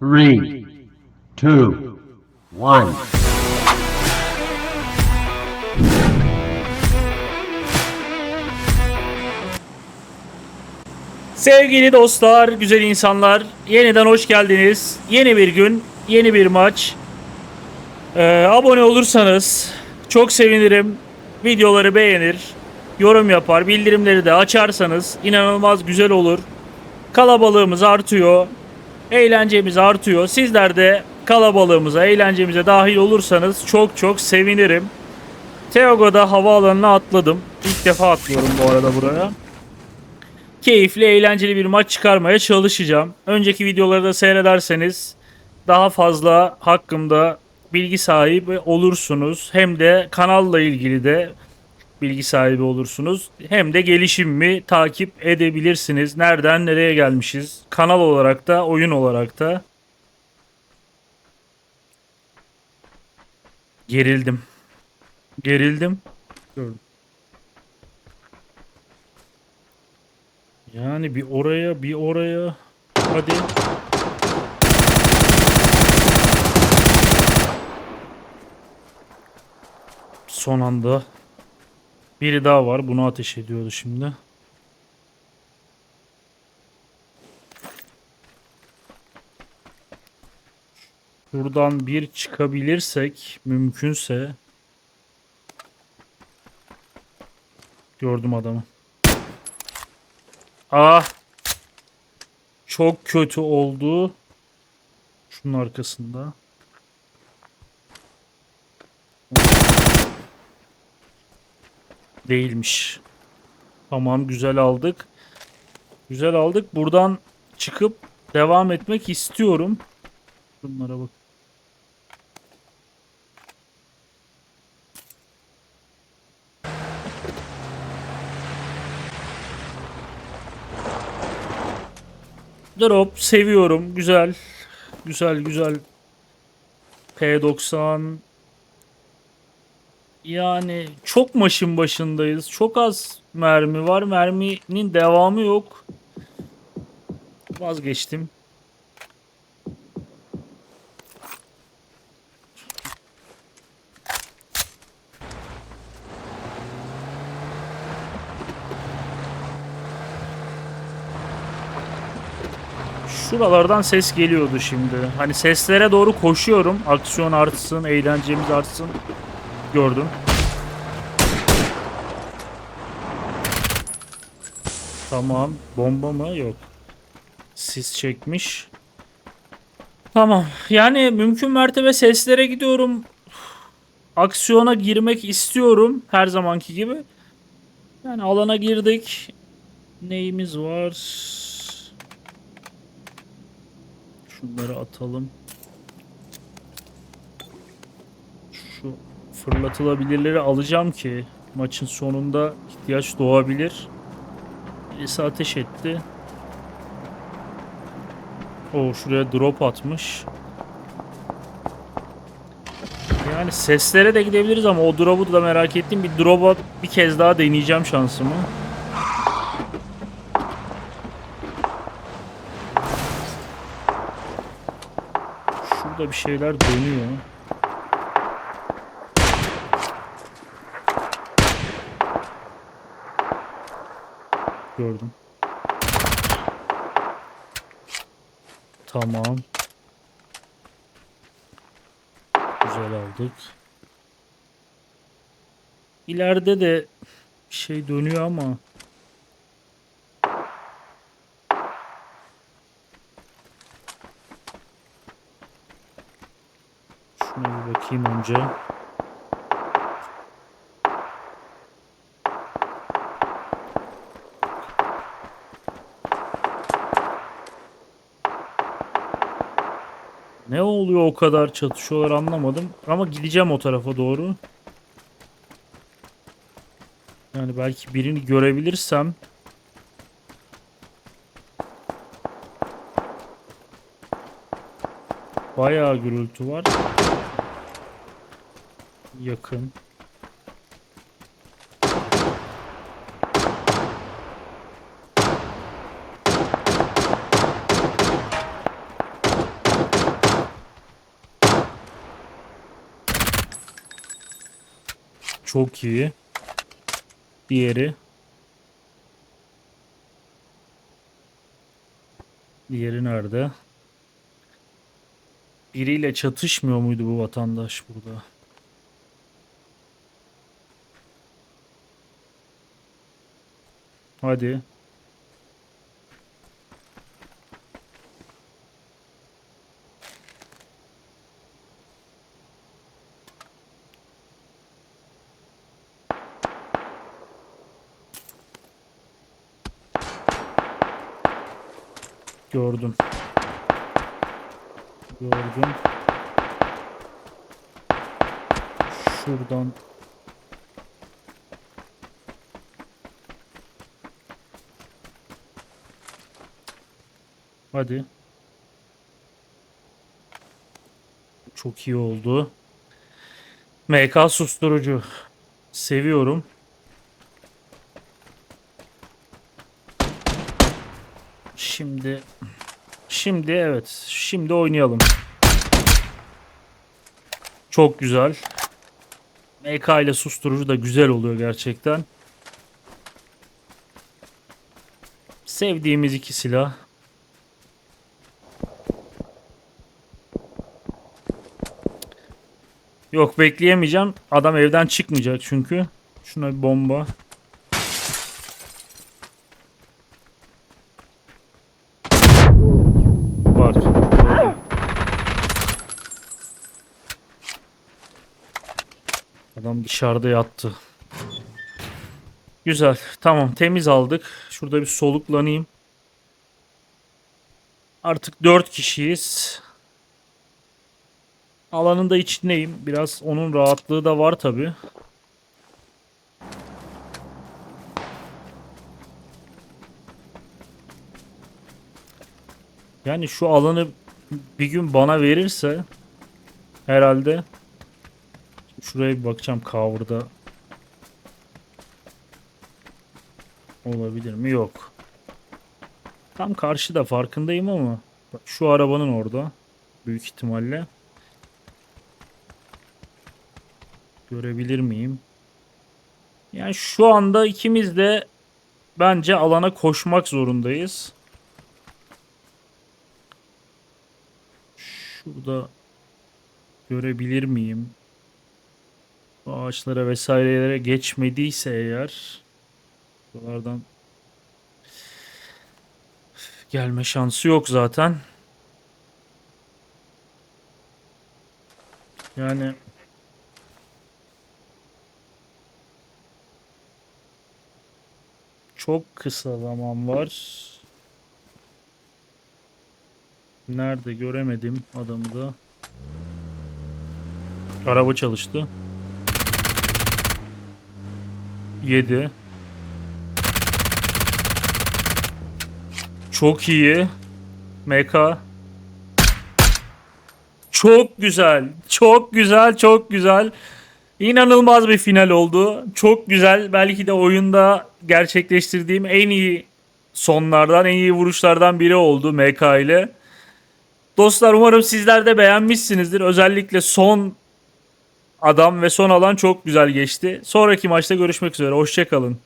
three, two, one. Sevgili dostlar, güzel insanlar, yeniden hoş geldiniz. Yeni bir gün, yeni bir maç. Ee, abone olursanız çok sevinirim. Videoları beğenir, yorum yapar, bildirimleri de açarsanız inanılmaz güzel olur. Kalabalığımız artıyor, eğlencemiz artıyor. Sizler de kalabalığımıza, eğlencemize dahil olursanız çok çok sevinirim. Teogo'da havaalanına atladım. İlk defa atlıyorum bu arada buraya keyifli, eğlenceli bir maç çıkarmaya çalışacağım. Önceki videoları da seyrederseniz daha fazla hakkımda bilgi sahibi olursunuz. Hem de kanalla ilgili de bilgi sahibi olursunuz. Hem de gelişimimi takip edebilirsiniz. Nereden nereye gelmişiz? Kanal olarak da, oyun olarak da. Gerildim. Gerildim. Gördüm. Yani bir oraya bir oraya. Hadi. Son anda. Biri daha var. Bunu ateş ediyordu şimdi. Buradan bir çıkabilirsek mümkünse. Gördüm adamı. Ah. Çok kötü oldu. Şunun arkasında. Değilmiş. Tamam güzel aldık. Güzel aldık. Buradan çıkıp devam etmek istiyorum. Bunlara bak. Drop seviyorum. Güzel. Güzel güzel. P90 yani çok maşın başındayız. Çok az mermi var. Merminin devamı yok. Vazgeçtim. Şuralardan ses geliyordu şimdi. Hani seslere doğru koşuyorum. Aksiyon artsın, eğlencemiz artsın. Gördüm. Tamam. Bomba mı? Yok. Sis çekmiş. Tamam. Yani mümkün mertebe seslere gidiyorum. Aksiyona girmek istiyorum. Her zamanki gibi. Yani alana girdik. Neyimiz var? Şunları atalım. Şu fırlatılabilirleri alacağım ki maçın sonunda ihtiyaç doğabilir. Birisi ateş etti. O şuraya drop atmış. Yani seslere de gidebiliriz ama o drop'u da merak ettim. Bir drop'a bir kez daha deneyeceğim şansımı. Şurada bir şeyler dönüyor. Gördüm. Tamam. Güzel aldık. İleride de bir şey dönüyor ama Şuna bir bakayım önce. Ne oluyor o kadar çatışıyorlar anlamadım. Ama gideceğim o tarafa doğru. Yani belki birini görebilirsem. Bayağı gürültü var. Yakın. Çok iyi. Diğeri. Diğeri nerede? Biriyle çatışmıyor muydu bu vatandaş burada? Hadi. Gördüm. Gördüm. Şuradan Hadi. Çok iyi oldu. MK susturucu. Seviyorum. Şimdi Şimdi evet. Şimdi oynayalım. Çok güzel. MK ile susturucu da güzel oluyor gerçekten. Sevdiğimiz iki silah. Yok bekleyemeyeceğim. Adam evden çıkmayacak çünkü. Şuna bir bomba. Var. Gördüm. Adam dışarıda yattı. Güzel. Tamam temiz aldık. Şurada bir soluklanayım. Artık 4 kişiyiz. Alanın da içindeyim. Biraz onun rahatlığı da var tabi. Yani şu alanı bir gün bana verirse herhalde şuraya bir bakacağım cover'da olabilir mi? Yok. Tam karşıda farkındayım ama şu arabanın orada büyük ihtimalle. Görebilir miyim? Yani şu anda ikimiz de bence alana koşmak zorundayız. Şurada görebilir miyim? Ağaçlara vesairelere geçmediyse eğer buralardan gelme şansı yok zaten. Yani çok kısa zaman var. Nerede göremedim adamı da. Araba çalıştı. 7 Çok iyi. MK. Çok güzel. Çok güzel. Çok güzel. İnanılmaz bir final oldu. Çok güzel. Belki de oyunda gerçekleştirdiğim en iyi sonlardan, en iyi vuruşlardan biri oldu MK ile. Dostlar umarım sizler de beğenmişsinizdir. Özellikle son adam ve son alan çok güzel geçti. Sonraki maçta görüşmek üzere. Hoşçakalın.